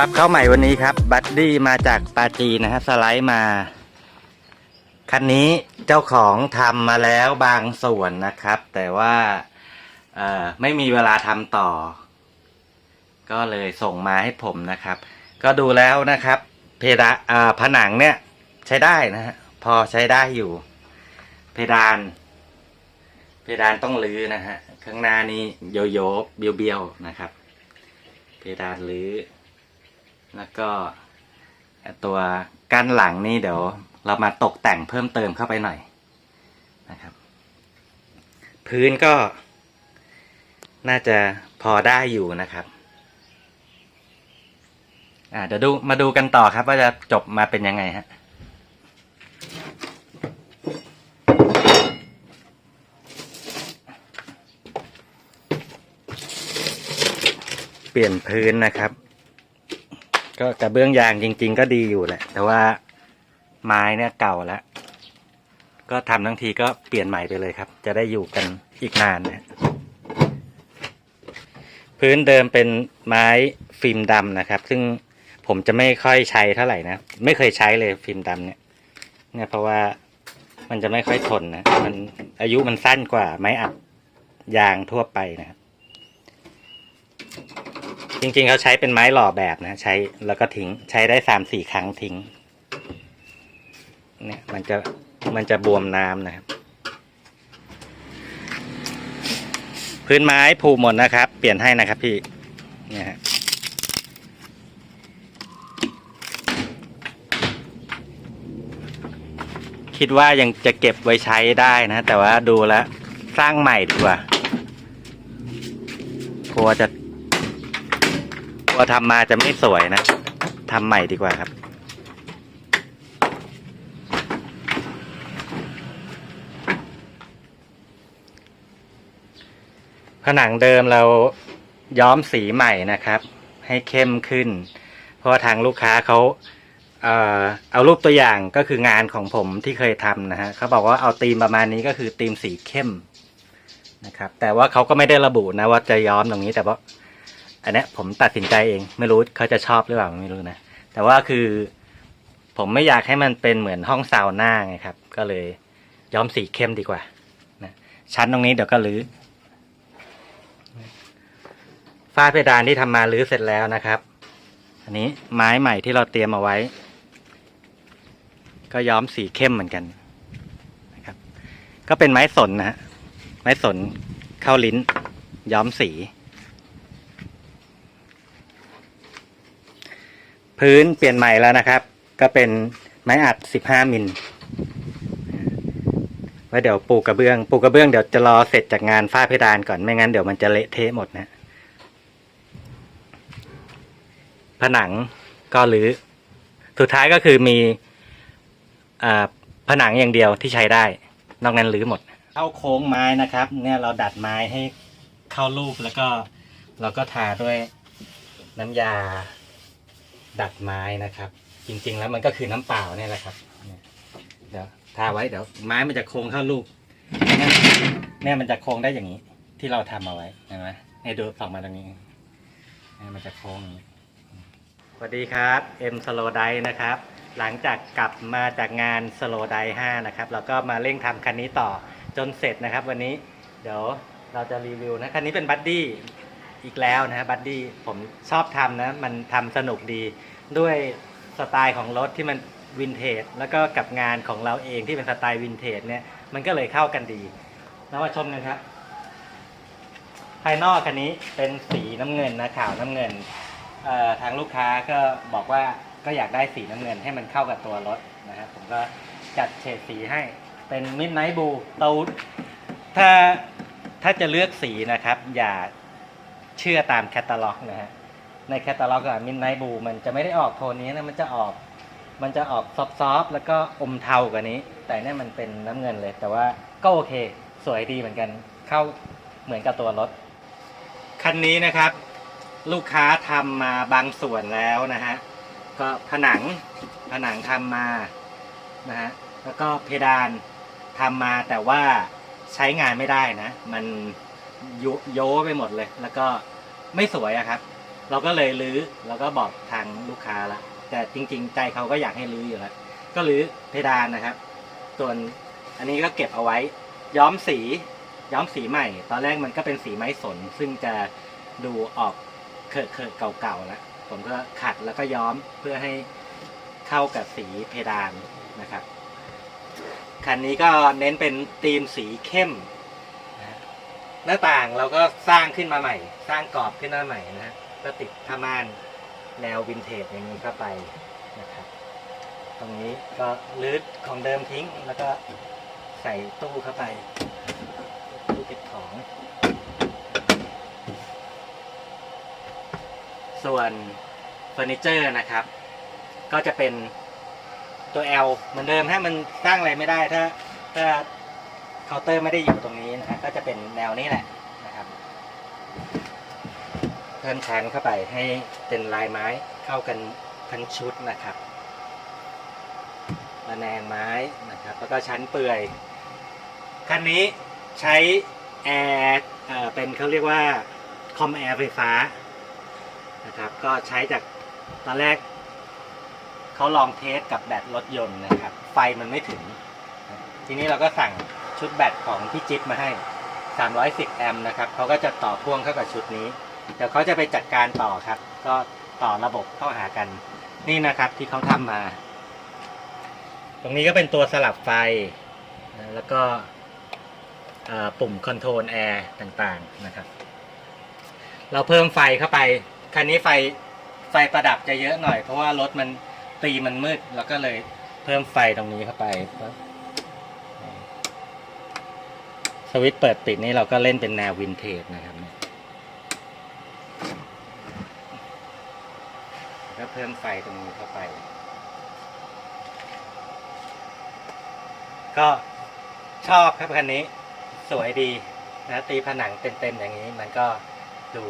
รับเข้าใหม่วันนี้ครับ บัดดี้มาจากปาจีนะฮะสไลด์มา คันนี้เจ้าของทำมาแล้วบางส่วนนะครับ แต่ว่าไม่มีเวลาทำต่อ ก็เลยส่งมาให้ผมนะครับ ก็ดูแล้วนะครับ เพดานผนังเนี่ยใช้ได้นะฮะพอใช้ได้อยู่ เพดาน เพดานต้องรื้อนะฮะข้างหน้านี้โยโย่เบียวเบียวๆนะครับ เพดานรื้อ แล้วก็ตัวกั้นหลังนี่เดี๋ยวเรามาตกแต่งเพิ่มเติมเข้าไปหน่อยนะครับ พื้นก็ น่าจะพอได้อยู่นะครับอ่าเดี๋ยวดูมาดูกันต่อครับว่าจะจบมาเป็นยังไงฮะเปลี่ยนพื้นนะครับ ก็กระเบื้องยางจริง ๆ ก็ดีอยู่แหละ แต่ว่าไม้เนี่ยเก่าแล้ว ก็ทำทั้งทีก็เปลี่ยนใหม่ไปเลยครับ จะได้อยู่กันอีกนานนะพื้นเดิมเป็นไม้ฟิล์มดำนะครับ ซึ่งผมจะไม่ค่อยใช้เท่าไหร่นะ ไม่เคยใช้เลยฟิล์มดำเนี่ย เนี่ยเพราะว่ามันจะไม่ค่อยทนนะ มันอายุมันสั้นกว่าไม้อัดยางทั่วไปนะครับ จริงๆเขาใช้เป็นไม้หล่อแบบนะ ใช้แล้วก็ทิ้ง ใช้ได้สามสี่ครั้งทิ้ง เนี่ย มันจะมันจะบวมน้ำนะครับ พื้นไม้ผูหมดนะครับ เปลี่ยนให้นะครับพี่ เนี่ยฮะคิดว่ายังจะเก็บไว้ใช้ได้นะ แต่ว่าดูแล้ว สร้างใหม่ดีกว่า กลัวจะ กลัวทำมาจะไม่สวยนะทำใหม่ดีกว่าครับ ผนังเดิมเราย้อมสีใหม่นะครับ ให้เข้มขึ้น เพราะทางลูกค้าเขาเอ่อเอารูปตัวอย่างก็คืองานของผมที่เคยทำนะฮะเขาบอกว่าเอาธีมประมาณนี้ก็คือธีมสีเข้มนะครับ แต่ว่าเขาก็ไม่ได้ระบุนะว่าจะย้อมตรงนี้แต่ว่า อันนี้ผมตัดสินใจเอง ไม่รู้เขาจะชอบหรือเปล่าไม่รู้นะ แต่ว่าคือ ผมไม่อยากให้มันเป็นเหมือนห้องซาวน่าไงครับ ก็เลยย้อมสีเข้มดีกว่านะชั้นตรงนี้เดี๋ยวก็รื้อฝ้าเพดานที่ทำมารื้อเสร็จแล้วนะครับ อันนี้ไม้ใหม่ที่เราเตรียมเอาไว้ ก็ย้อมสีเข้มเหมือนกันนะครับ ก็เป็นไม้สนนะฮะไม้สนเข้าลิ้น ย้อมสี พื้นเปลี่ยนใหม่แล้วนะครับ ก็เป็นไม้อัด 15 มิลไว้เดี๋ยวปูกระเบื้องปูกระเบื้องเดี๋ยวจะรอเสร็จจากงานฝ้าเพดานก่อนไม่งั้นเดี๋ยวมันจะเละเทะหมดนะ ผนังก็หรือ สุดท้ายก็คือมีอผนังอย่างเดียวที่ใช้ได้ นอกนั้นรื้อหมด เข้าโค้งไม้นะครับ เนี่ยเราดัดไม้ให้เข้ารูปแล้วก็ เราก็ทาด้วยน้ำยา ดัดไม้นะครับ จริง ๆ แล้วมันก็คือน้ำเปล่าเนี่ยแหละครับเดี๋ยวทาไว้เดี๋ยวไม้มันจะโค้งเข้าลูกเนี่ยมันจะโค้งได้อย่างนี้ ที่เราทำเอาไว้เห็นไหมเนี่ยดูส่องมาตรงนี้เนี่ยมันจะโค้งอย่างนี้สวัสดีครับเอ็มสโลไดนะครับ หลังจากกลับมาจากงานสโลได5นะครับเราก็มาเร่งทำคันนี้ต่อจนเสร็จนะครับ วันนี้เดี๋ยวเราจะรีวิวนะคันนี้เป็นบัดดี้ อีกแล้วนะบัดดี้ผมชอบทำนะ มันทำสนุกดีด้วยสไตล์ของรถที่มันวินเทจแล้วก็กับงานของเราเองที่เป็นสไตล์วินเทจเนี่ยมันก็เลยเข้ากันดีเรามาชมกันครับ ภายนอกคันนี้เป็นสีน้ำเงินนะขาวน้ำเงินทางลูกค้าก็บอกว่าก็อยากได้สีน้ำเงินให้มันเข้ากับตัวรถนะครับผมก็จัดเฉดสีให้เป็นมิดไนท์บูตูถ้าถ้าจะเลือกสีนะครับ อย่า เชื่อตามแคตตาล็อกนะฮะในแคตตาล็อกอะมินไนบูมันจะไม่ได้ออกโทนนี้นะมันจะออกมันจะออกซอฟๆแล้วก็อมเทากว่านี้ แต่เนี่ยมันเป็นน้ำเงินเลย แต่ว่าก็โอเค สวยดีเหมือนกัน เข้าเหมือนกับตัวรถ คันนี้นะครับ ลูกค้าทำมาบางส่วนแล้วนะฮะก็ผนังผนังทำมานะฮะแล้วก็เพดานทำมาแต่ว่าใช้งานไม่ได้นะ มัน ยโยไปหมดเลย แล้วก็ไม่สวยอะครับ เราก็เลยรื้อแล้วก็บอกทางลูกค้าละแต่จริง ๆ ใจเขาก็อยากให้รื้ออยู่แล้วก็รื้อเพดานนะครับ ส่วนอันนี้ก็เก็บเอาไว้ ย้อมสีย้อมสีใหม่ ตอนแรกมันก็เป็นสีไม้สน ซึ่งจะดูออกเคอะเคอะเก่าๆแล้วผมก็ขัดแล้วก็ย้อมเพื่อให้เข้ากับสีเพดานนะครับคันนี้ก็เน้นเป็นธีมสีเข้ม หน้าต่างเราก็สร้างขึ้นมาใหม่ สร้างกรอบขึ้นมาใหม่นะฮะก็ติดผ้าม่านแนววินเทจอย่างนี้เข้าไปนะครับ ตรงนี้ก็รื้อของเดิมทิ้งแล้วก็ใส่ตู้เข้าไปตู้เก็บของ ส่วนเฟอร์นิเจอร์นะครับ ก็จะเป็นตัว L เหมือนเดิมถ้ามันสร้างอะไรไม่ได้ถ้าถ้า เคาน์เตอร์ไม่ได้อยู่ตรงนี้นะฮะก็จะเป็นแนวนี้แหละนะครับเพิ่มชั้นเข้าไปให้เป็นลายไม้เข้ากันทั้งชุดนะครับระแนงไม้นะครับ แล้วก็ชั้นเปลื่อยคันนี้ใช้แอร์เอ่อเป็นเขาเรียกว่าคอมแอร์ไฟฟ้านะครับ ก็ใช้จากตอนแรกเขาลองเทสกับแบตรถยนต์นะครับ ไฟมันไม่ถึง ทีนี้เราก็สั่ง ชุดแบตของพี่จิ๊บมาให้ 310 แอมป์นะครับเขาก็จะต่อพ่วงเข้ากับชุดนี้ เดี๋ยวเขาจะไปจัดการต่อครับ ก็ต่อระบบเข้าหากัน นี่นะครับที่เขาทำมา ตรงนี้ก็เป็นตัวสลับไฟ แล้วก็ปุ่มคอนโทรลแอร์ต่างๆนะครับ เราเพิ่มไฟเข้าไป คันนี้ไฟไฟประดับจะเยอะหน่อย เพราะว่ารถมันตีมันมืด แล้วก็เลยเพิ่มไฟตรงนี้เข้าไปปั๊บส วิตเปิดปิดนี่เราก็เล่นเป็นแนววินเทจนะครับแล้วก็เพิ่มไฟตรงนี้เข้าไป ก็ชอบครับคันนี้สวยดีนะตีผนังเต็มๆอย่างนี้มันก็ดู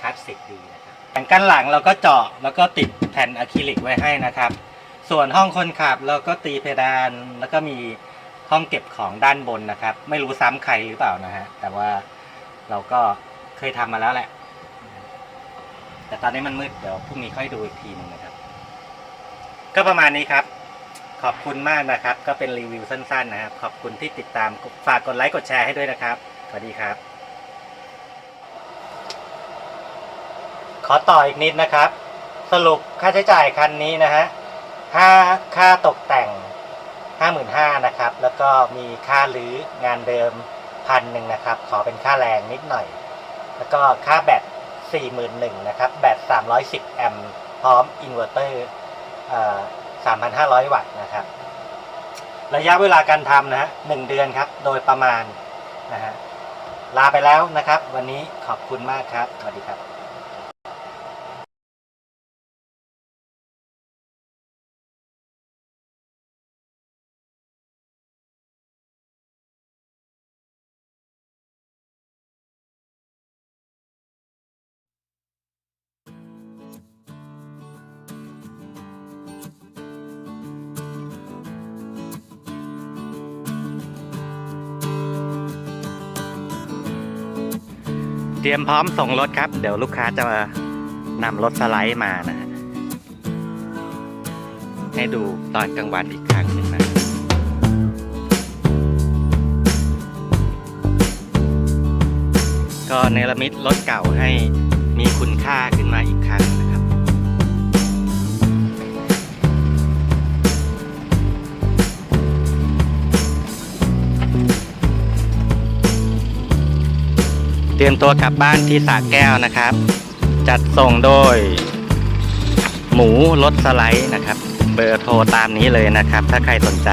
คลาสสิกดีนะครับแผงกั้นหลังเราก็เจาะแล้วก็ติดแผ่นอะคริลิกไว้ให้นะครับ ส่วนห้องคนขับเราก็ตีเพดานแล้วก็มี ห้องเก็บของด้านบนนะครับ ไม่รู้ซ้ำใครหรือเปล่านะฮะ แต่ว่าเราก็เคยทำมาแล้วแหละ แต่ตอนนี้มันมืดเดี๋ยวพรุ่งนี้ค่อยดูอีกทีหนึงนะครับ ก็ประมาณนี้ครับ ขอบคุณมากนะครับ ก็เป็นรีวิวสั้นๆนะครับ ขอบคุณที่ติดตามฝากกดไลค์กดแชร์ให้ด้วยนะครับสวัสดีครับ ขอต่ออีกนิดนะครับ สรุปค่าใช้จ่ายคันนี้นะฮะค่าค่าตกแต่ง 55,000นะครับ แล้วก็มีค่ารื้องานเดิมพันหนึ่งนะครับ ขอเป็นค่าแรงนิดหน่อย แล้วก็ค่าแบต41,000นะครับ แบต 310 แอมป์พร้อมอินเวอร์เตอร์3,500 วัตต์นะครับ ระยะเวลาการทำนะฮะหนึ่งเดือนครับ โดยประมาณนะฮะลาไปแล้วนะครับ วันนี้ขอบคุณมากครับ สวัสดีครับ เตรียมพร้อมส่งรถครับ เดี๋ยวลูกค้าจะนำรถสไลด์มานะฮะให้ดูตอนกลางวันอีกครั้งหนึ่งนะก็เนรมิตรถเก่าให้มีคุณค่าขึ้นมาอีกครั้งนะครับ ตรียมตัวกลับบ้านที่สระแก้วนะครับ จัดส่งโดย หมูรถสไลด์นะครับ เบอร์โทรตามนี้เลยนะครับ ถ้าใครสนใจ